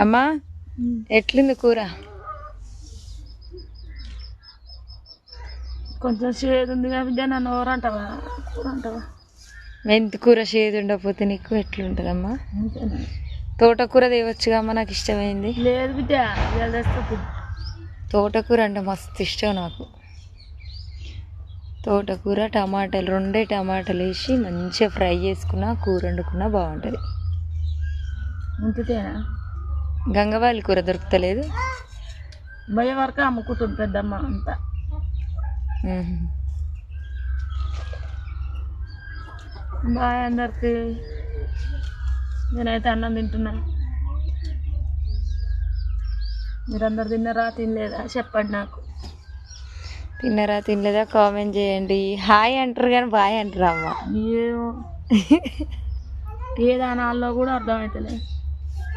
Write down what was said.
అమ్మా ఎట్లుంది కూర? కొంచెం చేదు ఉంది బిడ్డ నన్ను ఎవరంటావా కూర అంటావా మెంతి కూర చేదు ఉండకపోతే నీకు ఎట్లుంటుందమ్మా? తోటకూర తేవచ్చుగా అమ్మ నాకు ఇష్టమైంది. లేదు బిడ్డ. తోటకూర అంటే మస్తు ఇష్టం నాకు. తోటకూర టమాటాలు రెండే టమాటాలు వేసి మంచిగా ఫ్రై చేసుకున్నా కూర వండుకున్నా బాగుంటుంది. గంగవాలి కూర దొరుకుతలేదు. భయ వరకు అమ్ముకుంటుంది పెద్దమ్మ అంతా. బాయ్ అందరికి. నేనైతే అన్నం తింటున్నా. మీరందరు తిన్నారా తినలేదా? చెప్పండి నాకు. తిన్నారా తినలేదా? కామెంట్ చేయండి. హాయ్ అంటారు కానీ బాయ్ అంటారు అమ్మ. ఏమో. ఏ దానాల్లో కూడా అర్థమవుతలేదు